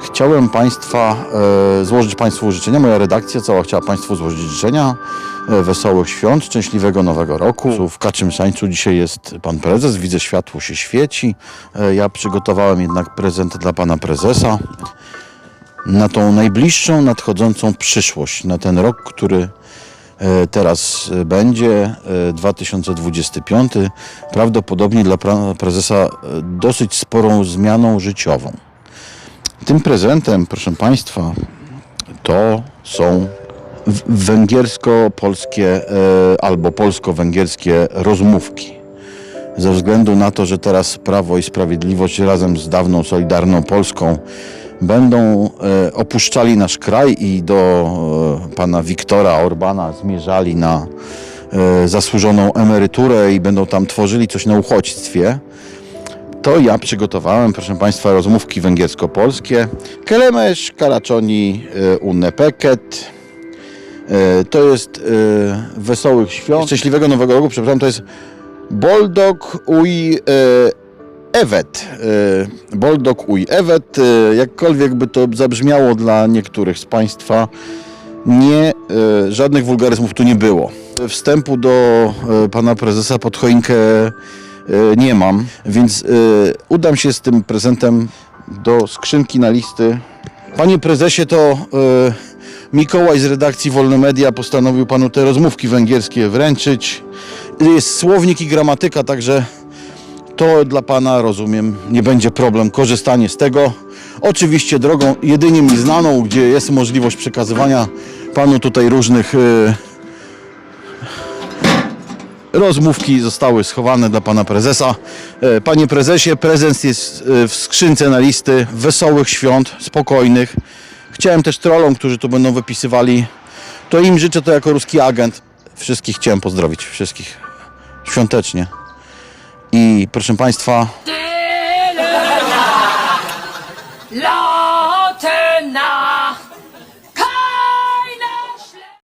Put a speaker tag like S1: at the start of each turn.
S1: Chciałem Państwa e, złożyć Państwu życzenia. Moja redakcja cała chciała Państwu złożyć życzenia. E, wesołych świąt, szczęśliwego nowego roku. W Kaczym Sańcu dzisiaj jest Pan Prezes. Widzę, światło się świeci. E, ja przygotowałem jednak prezent dla Pana Prezesa na tą najbliższą, nadchodzącą przyszłość, na ten rok, który e, teraz e, będzie, e, 2025, prawdopodobnie dla Pana Prezesa e, dosyć sporą zmianą życiową. Tym prezentem, proszę Państwa, to są węgiersko-polskie e, albo polsko-węgierskie rozmówki. Ze względu na to, że teraz Prawo i Sprawiedliwość razem z dawną Solidarną Polską będą e, opuszczali nasz kraj i do e, pana Wiktora Orbana zmierzali na zasłużoną emeryturę i będą tam tworzyli coś na uchodźstwie, to ja przygotowałem, proszę Państwa, rozmówki węgiersko-polskie. Kelemesz, Karaczoni, e, Unne Peket. E, To jest e, Wesołych Świąt. Szczęśliwego Nowego Roku, przepraszam, to jest Boldog Uj Evet. Boldog Uj Evet. Jakkolwiek by to zabrzmiało dla niektórych z Państwa, nie, żadnych wulgaryzmów tu nie było. Wstępu do pana prezesa pod choinkę nie mam, więc e, udam się z tym prezentem do skrzynki na listy. Panie prezesie, to e, Mikołaj z redakcji Wolne Media postanowił panu te rozmówki węgierskie wręczyć. Jest słownik i gramatyka, także to dla pana, rozumiem, nie będzie problem korzystanie z tego. Oczywiście drogą jedynie mi znaną, gdzie jest możliwość przekazywania panu tutaj różnych e, rozmówki zostały schowane dla pana prezesa. E, Panie prezesie, prezent jest e, w skrzynce na listy wesołych świąt, spokojnych. Chciałem też trollom, którzy tu będą wypisywali, to im życzę to jako ruski agent. Wszystkich chciałem pozdrowić, wszystkich świątecznie. I proszę Państwa,